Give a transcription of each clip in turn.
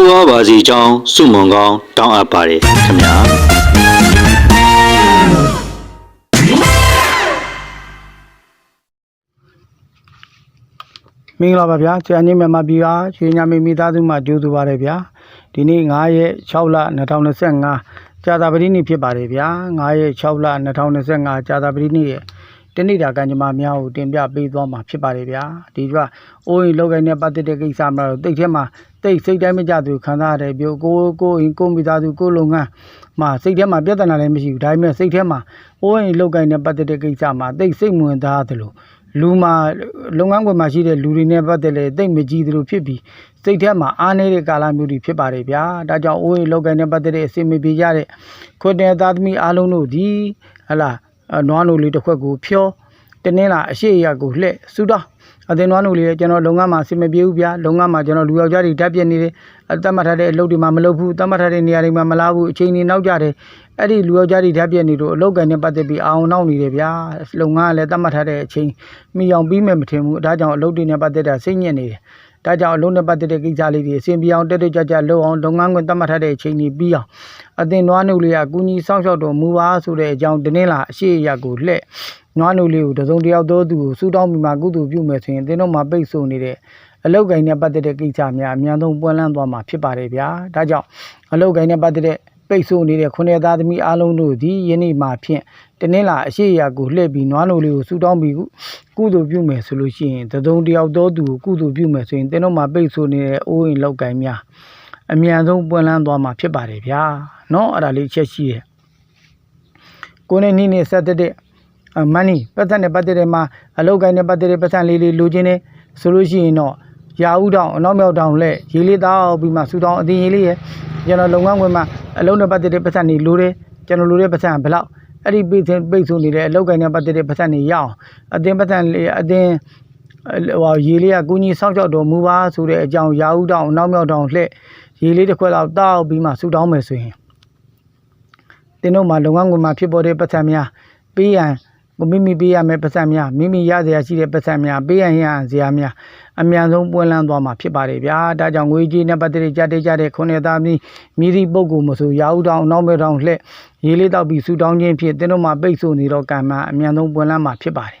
တိုးဝါပါစီကြောင်းစုမုံကောင်းတောင်းအပ်ပါတယ်ခင်ဗျာမင်္ဂလာပါဗျာဆရာကြီးမြန်မာပြည်ပါရွှေညာမီမိသားစုမှကြိုးဆိုပါရဗျာဒီနေ့9ရက်6လ2025ကြာသပတေးနေ့ဖြစ်ပါတယ်ဗျာ9ရက်6လ2025ကြာသပတေးနေ့ရဲ့ တနေ့တာကံကြမ္မာများကိုတင်ပြပေးသွားမှာဖြစ်ပါတယ်ဗျာဒီကအိုးရင်လောက်ကိုင်းနဲ့ပတ်သက်တဲ့ကိစ္စမှာတော့တိတ်ထဲမှာတိတ်စိတ်တိုင်းမကြသူခံစားရတယ်ပြောကိုကိုရင်ကိုမိသားစုကိုလုပ်ငန်းမှာစိတ်ထဲမှာပြဿနာလည်းမရှိဘူးဒါပေမဲ့စိတ်ထဲမှာအိုးရင်လောက်ကိုင်းနဲ့ပတ်သက်တဲ့ကိစ္စမှာတိတ်စိတ်ဝင်စားသလိုလူမှာလုပ်ငန်းခွင်မှာရှိတဲ့လူတွေနဲ့ပတ်သက်လေတိတ်မကြည့်သလိုဖြစ်ပြီးစိတ်ထဲမှာအားနေတဲ့ကာလမျိုးတွေဖြစ်ပါတယ်ဗျာဒါကြောင့်အိုးရေလောက်ကန်နဲ့ပတ်သက်တဲ့အစီအမံပြေကြတဲ့ခွတ်တဲ့သားသမီးအားလုံးတို့ဒီဟလာအ နွားနိုလေးတစ်ခွက်ကိုဖြောတနင်္လာအရှိရကိုလှဲ့စူတော့အတင်နွားနိုလေးကျွန်တော်လုပ်ငန်းမှာအစီအမံပြေဘူးဗျာလုပ်ငန်းမှာကျွန်တော်လူယောက်ျားတွေဓာတ်ပြက်နေတယ်အတတ်မှတ်ထားတဲ့အလုပ်တွေမှာမလုပ်ဘူးတတ်မှတ်ထားတဲ့နေရာတွေမှာမလာဘူးအချိန်တွေနောက်ကျတယ်အဲ့ဒီလူယောက်ျားတွေဓာတ်ပြက်နေတော့အလုပ်ကန်နဲ့ပတ်သက်ပြီးအာအောင်နောက်နေတယ်ဗျာလုပ်ငန်းကလည်းတတ်မှတ်ထားတဲ့အချိန်မိအောင်ပြီးမယ်မထင်ဘူးဒါကြောင့်အလုပ်တွေနဲ့ပတ်သက်တာစိတ်ညစ်နေတယ် ဒါကြောင့်အလုပ်နဲ့ပတ်သက်တဲ့ကိစ္စလေးတွေအစဉ်ပြေအောင်တက်တက်ကြွကြွလုပ်အောင်လုပ်ငန်းခွင်သတ်မှတ်ထားတဲ့အချိန်ကြီးပြီးအောင်အသင်နွားနုလေးကကူညီစောင့်ရှောက်တော်မူပါဆိုတဲ့အကြောင်းတင်းလာအရှိအရကိုလှဲ့နွားနုလေးကိုတစုံတစ်ယောက်သောသူကိုစူတောင်းပြီးမှကုသိုလ်ပြုမယ်ဆိုရင်တင်းတို့မှာပိတ်ဆို့နေတဲ့အလုပ်ကိုင်းနဲ့ပတ်သက်တဲ့ကိစ္စများအများဆုံးပွင့်လန်းသွားမှာဖြစ်ပါတယ်ဗျာဒါကြောင့်အလုပ်ကိုင်းနဲ့ပတ်သက်တဲ့ပိတ်ဆို့နေတဲ့ခုနှစ်သားသမီးအားလုံးတို့ဒီယနေ့မှာဖြင့် တနင်္လာအရှိအရာကိုလှည့်ပြီးနွားနိုလေးကိုစူတောင်းပြီးကုသိုလ်ပြုမယ်ဆိုလို့ရှိရင်သတုံတယောက်သောသူကိုကုသိုလ်ပြုမယ်ဆိုရင်တင်းတို့မှာပိတ်ဆို့နေတဲ့အိုးအိမ်လောက်ကိုင်းများအမြန်ဆုံးပွင့်လန်းသွားမှာဖြစ်ပါတယ်ဗျာเนาะအဲ့ဒါလေးချက်ရှိတယ်ကိုယ်နဲ့နိနေဆက်တဲ့ မန်နီပတ်သက်နဲ့ပတ်သက်တဲ့မှာအလောက်ကိုင်းနဲ့ပတ်သက်တဲ့ပတ်စံလေးလေးလိုချင်တယ်ဆိုလို့ရှိရင်တော့ရာဦးတောင်အနောက်မြောက်တောင်လက်ရေးလေးတောက်ပြီးမှစူတောင်အတင်ရေးလေးရယ်ကျွန်တော်လုပ်ငန်းခွင်မှာအလုံးနဲ့ပတ်သက်တဲ့ပတ်စံတွေလိုတယ်ကျွန်တော်လိုတဲ့ပတ်စံဘယ်လောက် အဲ့ဒီပိတ်ပိတ်ဆိုနေတဲ့အလောက်ကိုင်းနဲ့ပတ်သက်တဲ့ပတ်စံတွေရအောင်အတင်ပတ်စံလေးအတင်ဟိုရေးလေးကကုကြီးစောင့်ရှောက်တော်မူပါဆိုတဲ့အကြောင်းရာဦးတောင်အနောက်မြောက်တောင်လှည့်ရေးလေးတစ်ခွက်လောက်တောက်ပြီးမှစူတောင်းမယ်ဆိုရင်တင်းတို့မှာလုပ်ငန်းခွင်မှာဖြစ်ပေါ်တဲ့ပတ်စံများပေးရန်မိမိပေးရမယ့်ပတ်စံများမိမိရစရာရှိတဲ့ပတ်စံများပေးရန်ရန်စရာများ အများဆုံးပွင့်လန်းသွားမှာဖြစ်ပါတယ်ဗျာဒါကြောင့်ငွေကြေးနဲ့ပတ်သက်တဲ့ကြတဲ့ကြတဲ့ခုနှစ်သားမီးမိသည့်ပုဂ္ဂိုလ်မဆိုရာဦးတောင်နောက်မဲတောင်လှဲ့ရေးလေးတောက်ပြီးဆူတောင်းခြင်းဖြင့်တင်းတို့မှာပိတ်ဆို့နေတော့ကံမှာအများဆုံးပွင့်လန်းမှာဖြစ်ပါတယ်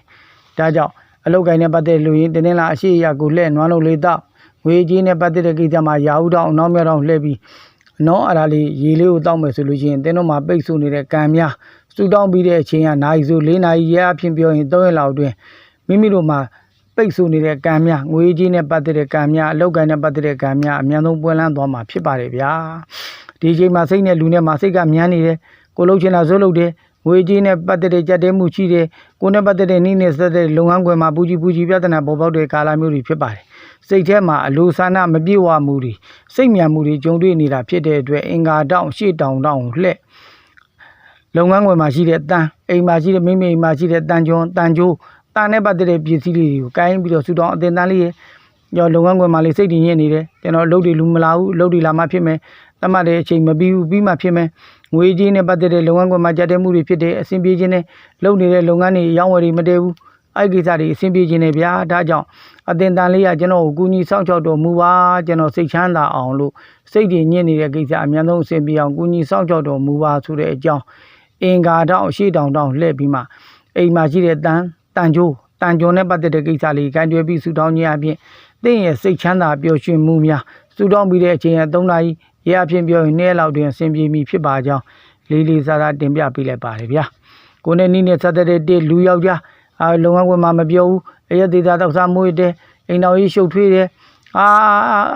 ဒါကြောင့်အလုတ်ကိုင်းနဲ့ပတ်သက်လို့ရင်တင်းတင်းလာအရှိအရာကိုလှဲ့နွားလုံးလေးတောက်ငွေကြေးနဲ့ပတ်သက်တဲ့ကိစ္စမှာရာဦးတောင်နောက်မဲတောင်လှဲ့ပြီးနော်အဲ့ဒါလေးရေလေးကိုတောက်မယ်ဆိုလို့ရှိရင်တင်းတို့မှာပိတ်ဆို့နေတဲ့ကံများစူတောင်းပြီးတဲ့အချိန်ကနိုင်ဆို၄နာရီရအဖြစ်ပြောရင်၃ရက်လောက်အတွင်းမိမိတို့မှာ ပိတ်ဆို့နေတဲ့ကံများငွေကြီးနဲ့ပတ်သက်တဲ့ကံများအလောက်ကံနဲ့ပတ်သက်တဲ့ကံများအများဆုံးပွင့်လန်းသွားမှာဖြစ်ပါတယ်ဗျာဒီအချိန်မှာစိတ်နဲ့လူနဲ့မှာစိတ်ကမြန်းနေတယ်ကိုလှုပ်ချင်တာဇွတ်လုပ်တယ်ငွေကြီးနဲ့ပတ်သက်တဲ့ကြက်တဲမှုရှိတယ်ကိုနဲ့ပတ်သက်တဲ့နှင်းနဲ့ဆက်တဲ့လုပ်ငန်းခွင်မှာပူကြီးပူကြီးပြဿနာပေါ်ပေါက်တဲ့ကာလမျိုးတွေဖြစ်ပါတယ်စိတ်ထဲမှာအလိုဆန္ဒမပြေဝမှုတွေစိတ်မြန်မှုတွေကြုံတွေ့နေတာဖြစ်တဲ့အတွက်အင်္ဂါတောင်ရှေ့တောင်တောင်လှဲ့လုပ်ငန်းခွင်မှာရှိတဲ့တန်အိမ်မှာရှိတဲ့မိမိအိမ်မှာရှိတဲ့တန်ကြွန်တန်ကြိုး တန်နဲ့ပတ်သက်တဲ့ပစ္စည်းလေးတွေကိုကိုင်းပြီးတော့ဆူတောင်းအတင်တန်းလေးရရောလုပ်ငန်းခွင်မှာလေးစိတ်တည်ညစ်နေတယ်ကျွန်တော်အလုပ်တွေလူမလာဘူးအလုပ်တွေလာမှဖြစ်မယ်တတ်မှတ်တဲ့အချိန်မပြီးဘူးပြီးမှဖြစ်မယ်ငွေကြေးနဲ့ပတ်သက်တဲ့လုပ်ငန်းခွင်မှာကြက်တဲ့မှုတွေဖြစ်တယ်အဆင်ပြေခြင်းနဲ့လုပ်နေတဲ့လုပ်ငန်းတွေရောင်းဝယ်တွေမတည်ဘူးအဲ့ဒီကိစ္စတွေအဆင်ပြေခြင်းနဲ့ဗျာဒါကြောင့်အတင်တန်လေးကကျွန်တော်ကိုကူညီဆောင်ချောက်တော်မူပါကျွန်တော်စိတ်ချမ်းသာအောင်လို့စိတ်တွေညစ်နေတဲ့ကိစ္စအများဆုံးအဆင်ပြေအောင်ကူညီဆောင်ချောက်တော်မူပါဆိုတဲ့အကြောင်းအင်္ဂါတောင်အရှိတောင်တောင်လှည့်ပြီးမှအိမ်မှာရှိတဲ့တန်တ န်ကြိုးတန်ကြုံနဲ့ပတ်သက်တဲ့ကိစ္စလေးကိုင်တွယ်ပြီးဆူတောင်းခြင်းအပြင်သင်ရဲ့စိတ်ချမ်းသာပျော်ရွှင်မှုများဆူတောင်းပြီးတဲ့အချိန်ရဲ့3နာရီရေအဖြစ်ပြောရင်နေ့လောက်တွင်အဆင်ပြေမည်ဖြစ်ပါကြောင်းလေးလေးစားစားတင်ပြပေးလိုက်ပါတယ်ဗျာကိုနေနီးနဲ့ဆက်တဲ့တဲ့လူယောက်ျားအာလုပ်ငန်းခွင်မှာမပြောဘူးအရက်သေးသားတောက်စားမွေးတဲ့အိမ်တော်ကြီးရှုပ်ထွေးတယ်အာ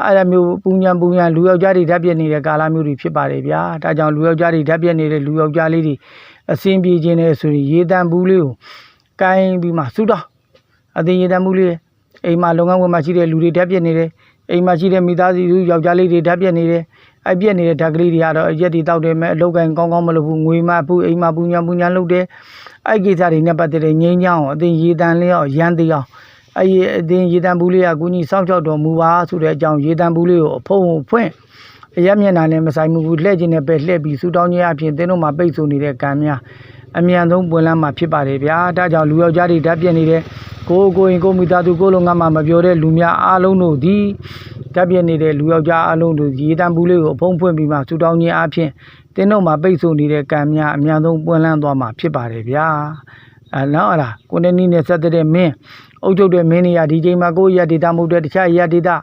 အဲ့ဒါမျိုးပူညံပူညံလူယောက်ျားတွေဓာတ်ပြက်နေတဲ့ကာလမျိုးတွေဖြစ်ပါတယ်ဗျာဒါကြောင့်လူယောက်ျားတွေဓာတ်ပြက်နေတဲ့လူယောက်ျားလေးတွေအဆင်ပြေခြင်းနဲ့ဆိုရင်ရေတံဘူးလေးကို ကိုင်းပြီးမှစူတော့အသိရေတံဘူးလေးအိမ်မှာလုပ်ငန်းခွင်မှာရှိတဲ့လူတွေဓာတ်ပြက်နေတယ်အိမ်မှာရှိတဲ့မိသားစုယောက်ျားလေးတွေဓာတ်ပြက်နေတယ်အဲ့ပြက်နေတဲ့ဓာတ်ကလေးတွေကတော့ရက်တွေတောက်တယ်မဲ့အလုပ်ကိုင်းကောင်းကောင်းမလုပ်ဘူးငွေမှပူအိမ်မှာပူညံပူညံလုပ်တယ်အဲ့ကိစ္စတွေနဲ့ပတ်သက်တဲ့ငြိမ်းချမ်းအောင်အသိရေတံလေးအောင်ရမ်းသေးအောင်အဲ့ဒီအတင်းရေတံဘူးလေးကကိုကြီးစောင့်ကြောက်တော်မူပါဆိုတဲ့အကြောင်းရေတံဘူးလေးကိုအဖုံဖွင့်အရက်မျက်နှာနဲ့မဆိုင်ဘူးလှည့်ခြင်းနဲ့ပဲလှည့်ပြီးဆူတောင်းခြင်းအပြင်သင်တို့မှာပိတ်ဆို့နေတဲ့ကံများ အမြန်ဆုံးပွင့်လန်းမှာဖြစ်ပါတယ်ဗျာဒါကြောင့်လူယောက်ျားတွေဓာတ်ပြက်နေတဲ့ကိုယ်ကိုယ်ရင်ကိုယ်မိသားစုကိုယ်လုံးငါမှမပြောတဲ့လူများအားလုံးတို့ဒီဓာတ်ပြက်နေတဲ့လူယောက်ျားအားလုံးတို့ရေတံဘူးလေးကိုအဖုံဖွင့်ပြီးမှဆူတောင်းခြင်းအပြင်သင်တို့မှာပိတ်ဆို့နေတဲ့ကံများအမြန်ဆုံးပွင့်လန်းသွားမှာဖြစ်ပါတယ်ဗျာအဲနောက်အလားကိုနေနီးနဲ့ဆက်တဲ့မင်းအုပ်ချုပ်တဲ့မင်းတွေကဒီချိန်မှာကိုယ့်ရက်ဒေတာမဟုတ်တဲ့တခြားရက်ဒေတာ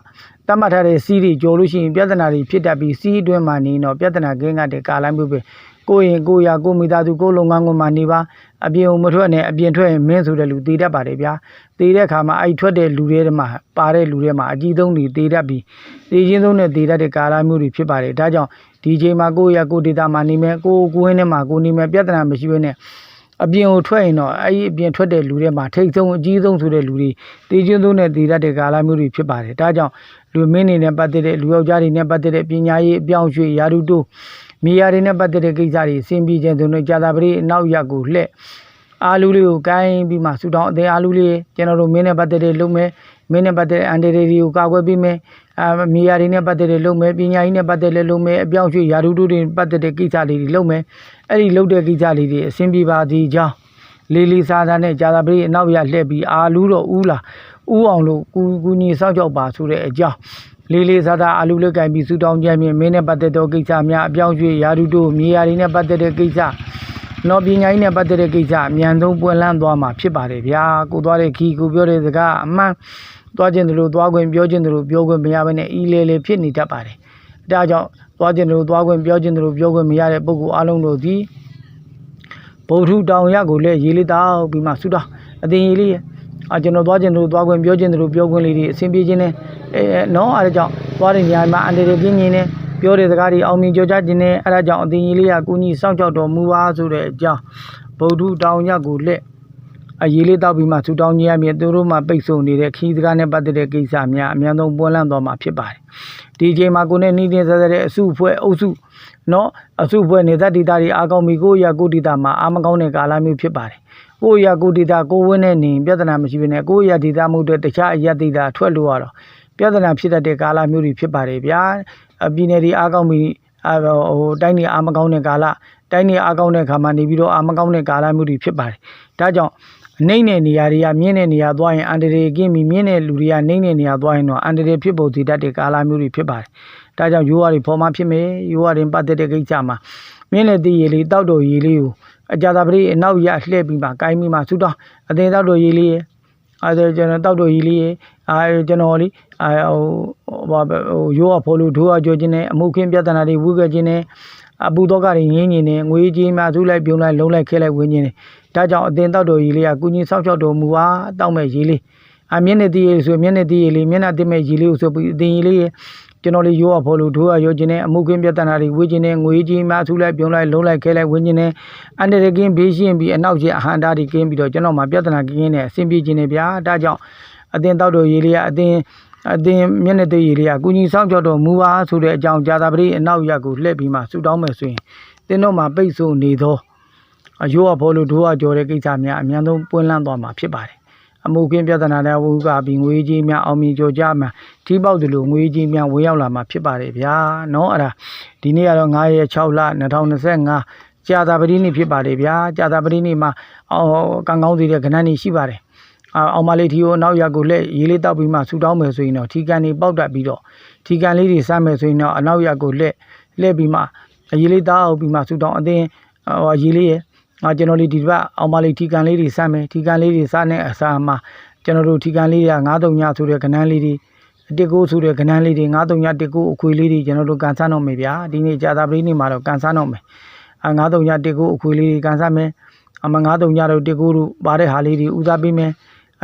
တတ်မှတ်ထားတဲ့စီးတွေကြော်လို့ရှိရင်ပြဿနာတွေဖြစ်တတ်ပြီးစီးအတွင်းမှာနေတော့ပြဿနာကင်းကတဲ့ကာလမျိုးပဲ ကိုယ့်ရင်ကိုယ့်ရကိုယ့်မိသားစုကိုယ့်လုပ်ငန်းခွင်မှာနေပါအပြင်ကိုမထွက်နဲ့အပြင်ထွက်ရင်မင်းဆိုတဲ့လူတည်တတ်ပါတယ်ဗျာတည်တဲ့ခါမှာအဲ့ထွက်တဲ့လူတွေထဲမှာပါတဲ့လူတွေမှာအကြီးဆုံးတွေတည်တတ်ပြီးတည်ချင်းဆုံးနဲ့တည်တတ်တဲ့ကာလမျိုးတွေဖြစ်ပါတယ်ဒါကြောင့်ဒီချိန်မှာကိုယ့်ရကိုယ့်ဒေတာမှာနေမယ်ကိုယ်ကိုယ်နဲ့မှာကိုယ်နေမယ်ပြဿနာမရှိဘဲနဲ့အပြင်ကိုထွက်ရင်တော့အဲ့ဒီအပြင်ထွက်တဲ့လူတွေမှာထိတ်ဆုံးအကြီးဆုံးဆိုတဲ့လူတွေတေးချင်းဆုံးနဲ့တည်တတ်တဲ့ကာလမျိုးတွေဖြစ်ပါတယ်ဒါကြောင့်လူမင်းတွေနဲ့ပတ်သက်တဲ့လူယောက်ျားတွေနဲ့ပတ်သက်တဲ့ပညာရေးအပြောင်းအရွှေ့ယာရုတိုး မိယာတွေနဲ့ပတ်သက်တဲ့ကိစ္စတွေအဆင်ပြေခြင်းဆိုတော့ကြာသာပတိအနောက်ရက်ကိုလှည့်အာလူလေးကိုကိုင်းပြီးမှဆူတောင်းအသေးအာလူလေးကျွန်တော်တို့မင်းနဲ့ပတ်သက်တဲ့လုပ်မယ်မင်းနဲ့ပတ်သက်တဲ့အန်တီတွေကိုကာကွယ်ပေးမယ်အာမိယာတွေနဲ့ပတ်သက်တဲ့လုပ်မယ်ပညာရေးနဲ့ပတ်သက်တဲ့လုပ်မယ်အပြောင်းအရွှေ့ယာရုတိုးတွေပတ်သက်တဲ့ကိစ္စလေးတွေလုပ်မယ်အဲ့ဒီလုတ်တဲ့ကိစ္စလေးတွေအဆင်ပြေပါသည်ကြောင်းလေးလေးစားစားနဲ့ကြာသာပရိအနောက်ရလှည့်ပြီးအာလူတော့ဦးလာဦးအောင်လို့ကူကူညီစောင့်ကြောက်ပါဆိုတဲ့အကြောင်း လေးလေးစားစားအာလူလက်ကင်ပြီးစူတောင်းကြမြင်မင်းနဲ့ပတ်သက်သောကိစ္စများအပြောင်းရွှေ့ယာရုတို့မြေယာတွေနဲ့ပတ်သက်တဲ့ကိစ္စနော်ပညာရေးနဲ့ပတ်သက်တဲ့ကိစ္စအမြန်ဆုံးပွင့်လန်းသွားမှာဖြစ်ပါတယ်ဗျာကိုသွားတဲ့ခီကိုပြောတဲ့စကားအမှန်သွားခြင်းတို့လို့သွားခွင့်ပြောခြင်းတို့လို့ပြောခွင့်မရဘဲနဲ့အီလေလေဖြစ်နေတတ်ပါတယ်ဒါကြောင့်သွားခြင်းတို့လို့သွားခွင့်ပြောခြင်းတို့လို့ပြောခွင့်မရတဲ့ပုဂ္ဂိုလ်အလုံးတို့သည်ဗုဒ္ဓတောင်ရကိုလည်းရေးလေးတောက်ပြီးမှဆူတောင်းအတင်ရေးလေးရ အကျွန်တော်သွားခြင်းတို့သွားခွင့်ပြောခြင်းတို့ပြောခွင့်လေးတွေအဆင်ပြေခြင်းနဲ့အဲနော်အဲဒါကြောင့်သွားတဲ့နေရာမှာအန်တရပြင်းခြင်းနဲ့ပြောတဲ့စကားတွေအောင်မြင်ကြောကြခြင်းနဲ့အဲဒါကြောင့်အတင်ရေးလေးကကုညီစောင့်ကြောက်တော်မူပါဆိုတဲ့အကြောင်းဗုဒ္ဓတောင်ရကိုလက်အရေးလေးတောက်ပြီးမှဆူတောင်းခြင်းအပြင်သူတို့မှပိတ်ဆို့နေတဲ့ခီးစကားနဲ့ပတ်သက်တဲ့ကိစ္စများအများဆုံးပွင့်လန်းသွားမှာဖြစ်ပါတယ်ဒီအချိန်မှာကိုနဲ့နှီးနှင်းဆက်ဆက်တဲ့အစုအဖွဲ့အုပ်စုနော်အစုဖွဲ့နေသက်ဒေတာတွေအားကောင်းပြီကိုယ့်ရကိုယ့်ဒေတာမှာအားမကောင်းတဲ့ကာလမျိုးဖြစ်ပါတယ် ကိုယ့်ရကိုယ့်ဒေတာကိုယ်ဝင်းနေနေပြဿနာမရှိဘဲနဲ့ကိုယ့်ရဒေတာမှုတဲ့တခြားအရက်ဒေတာထွက်လို့ရတော့ပြဿနာဖြစ်တတ်တဲ့ကာလမျိုးတွေဖြစ်ပါတယ်ဗျာအပြည်နယ်တွေအားကောင်းပြီအာဟိုတိုင်းတွေအားမကောင်းတဲ့ကာလတိုင်းတွေအားကောင်းတဲ့ခါမှာနေပြီးတော့အားမကောင်းတဲ့ကာလမျိုးတွေဖြစ်ပါတယ်ဒါကြောင့်နှိမ့်တဲ့နေရာတွေကမြင့်တဲ့နေရာသွားရင်အန်တရေကင်းပြီးမြင့်တဲ့လူတွေကနှိမ့်တဲ့နေရာသွားရင်တော့အန်တရေဖြစ်ဖို့တည်တတ်တဲ့ကာလမျိုးတွေဖြစ်ပါတယ်ဒါကြောင့်ရိုးရတွေဖော်မှဖြစ်မယ်ရိုးရတွေပတ်သက်တဲ့ကိစ္စမှာမြင်းနဲ့တည်ရည်လေးတောက်တော်ရည်လေးကို အကြတာပရိအနောက်ရလှည့်ပြီးမှကိုင်းပြီးမှဆူတော့အသေးတောက်တော်ရည်လေးရဲ့အဲဒါကျွန်တော်တောက်တော်ရည်လေးရဲ့အဲကျွန်တော်လေးအဲဟိုဟိုဟိုရိုးရဖော်လို့ဒိုးရကြောခြင်းနဲ့အမှုခင်းပြဿနာတွေဝုခဲ့ခြင်းနဲ့အပူတော့ကတွေငင်းငင်းနဲ့ငွေကြီးမှသူ့လိုက်ပြုံးလိုက်လုံးလိုက်ခဲလိုက်ဝင်ခြင်းနဲ့ဒါကြောင့်အတင်တောက်တော်ရည်လေးကကုညီဆောက်ရှောက်တော်မူပါတောက်မဲ့ရည်လေးအမျက်နဲ့တည်ရည်ဆိုမျက်နဲ့တည်ရည်လေးမျက်နှာတင်မဲ့ရည်လေးကိုဆိုပြီးအတင်ရည်လေးရဲ့ ကျွန်တော်လေးရိုးရဖော်လို့ဒိုးရရောခြင်းနဲ့အမှုခင်းပြဿနာတွေဝေးခြင်းနဲ့ငွေကြီးမှဆူလိုက်ပြုံးလိုက်လုံးလိုက်ခဲလိုက်ဝင်းခြင်းနဲ့အန္တရာယ်ကင်းဘေးရှင်းပြီးအနောက်ကျအဟန္တာတွေကင်းပြီးတော့ကျွန်တော်မှာပြဿနာကင်းနဲ့အဆင်ပြေခြင်းနဲ့ဗျာဒါကြောင့်အတင်တောက်တော်ရေးလေးကအတင်အတင်မျက်နှာသေးရေးလေးကကုညီဆောင်ကြောက်တော်မူပါဆိုတဲ့အကြောင်းကြာတာပရိအနောက်ရက်ကိုလှည့်ပြီးမှဆူတောင်းမယ်ဆိုရင်တင်းတော့မှာပိတ်ဆို့နေသောအရိုးရဖော်လို့ဒိုးရကြော်တဲ့ကိစ္စများအများဆုံးပွင့်လန်းသွားမှာဖြစ်ပါတယ် အမှုခင်းပြဿနာတွေဝုကပြီးငွေကြီးများအောင်မြင်ကြကြမှာထိပေါက်တယ်လို့ငွေကြီးများဝင်ရောက်လာမှာဖြစ်ပါတယ်ဗျာเนาะအဲ့ဒါဒီနေ့ကတော့9ရက်6လ2025ကြာသာပတိနေ့ဖြစ်ပါတယ်ဗျာကြာသာပတိနေ့မှာအော်ကံကောင်းသေးတဲ့ခဏနေရှိပါတယ်အာအောင်မလေးထီကိုနောက်ရက်ကိုလက်ရေးလေးတောက်ပြီးမှဆူတောင်းမယ်ဆိုရင်တော့ထီကန်နေပေါက်တက်ပြီးတော့ထီကန်လေးတွေစမ်းမယ်ဆိုရင်တော့အနောက်ရက်ကိုလက်လှည့်ပြီးမှရေးလေးတောက်ပြီးမှဆူတောင်းအတင်းဟိုရေးလေးရဲ့ ငါကျွန်တော်လေးဒီဘက်အောင်မလေးထီကန်လေးတွေစမ်းမယ်ထီကန်လေးတွေစတဲ့အစားမှာကျွန်တော်တို့ထီကန်လေးတွေက93ညဆိုတဲ့ကနန်းလေးတွေတစ်ကိုဆိုတဲ့ကဏ္ဍလေးတွေ93တစ်ကိုအခွေလေးတွေကျွန်တော်တို့ကန်ဆန်းတော့မယ်ဗျာဒီနေ့ကြာသာပတိနေ့မှာတော့ကန်ဆန်းတော့မယ်အ93တစ်ကိုအခွေလေးတွေကန်ဆန်းမယ်အမ93တော့တစ်ကိုတို့ပါတဲ့ဟာလေးတွေဦးစားပေးမယ်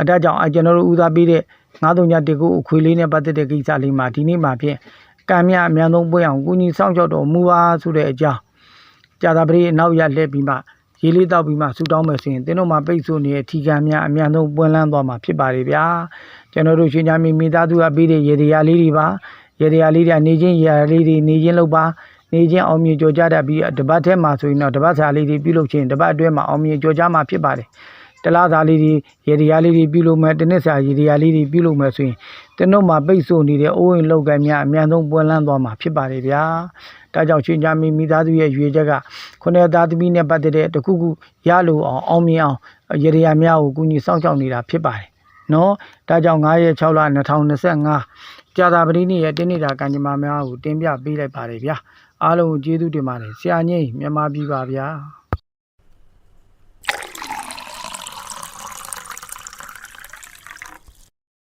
အတတ်ကြောင့်အကျွန်တော်တို့ဦးစားပေးတဲ့93တစ်ကိုအခွေလေးနဲ့ပတ်သက်တဲ့ကိစ္စလေးမှာဒီနေ့မှာဖြင့်ကံမြအမြန်ဆုံးပွင့်အောင်ကုညီဆောင်ကြောက်တော်မူပါဆိုတဲ့အကြောင်းကြာသာပတိအနောက်ရလှည့်ပြီးမှ ရေးလေးတောက်ပြီးမှဆူတောင်းမယ်ဆိုရင်သင်တို့မှာပိတ်ဆို့နေတဲ့ထီကံများအမြန်ဆုံးပွင့်လန်းသွားမှာဖြစ်ပါတယ်ဗျာကျွန်တော်တို့ရှင်ညာမီမိသားစုကပြီးတဲ့ရေဒီယာလေးတွေပါရေဒီယာလေးတွေကနေချင်းရေဒီယာလေးတွေနေချင်းလောက်ပါနေချင်းအောင်မြင်ကြော်ကြတတ်ပြီးတပတ်ထဲမှာဆိုရင်တော့တပတ်စာလေးတွေပြုလုပ်ခြင်းတပတ်အတွင်းမှာအောင်မြင်ကြော်ကြမှာဖြစ်ပါတယ် တလားစာလေးတွေရေဒီယာလေးတွေပြုလုပ်မယ်တစ်နှစ်စာရေဒီယာလေးတွေပြုလုပ်မယ်ဆိုရင်ကျွန်တော်မှာပိတ်ဆို့နေတဲ့အိုးဝင်လောက်ကများအများဆုံးပွင့်လန်းသွားမှာဖြစ်ပါတယ်ဗျာဒါကြောင့်ရှင်ညာမီမိသားစုရဲ့ရွေချက်ကခုနှစ်သားသမီးနဲ့ပတ်သက်တဲ့တခုခုရလို့အောင်အောင်မြင်အောင်ရေဒီယာများကိုကူညီစောင့်ရှောက်နေတာဖြစ်ပါတယ်နော်ဒါကြောင့်9ရက်6လ2025ကြာသာပတိနေ့ရဲ့တင်းနေတာကံကြမ္မာများကိုတင်ပြပေးလိုက်ပါတယ်ဗျာအားလုံးကိုကျေးဇူးတင်ပါတယ်ဆရာကြီးမြန်မာပြည်ပါဗျာ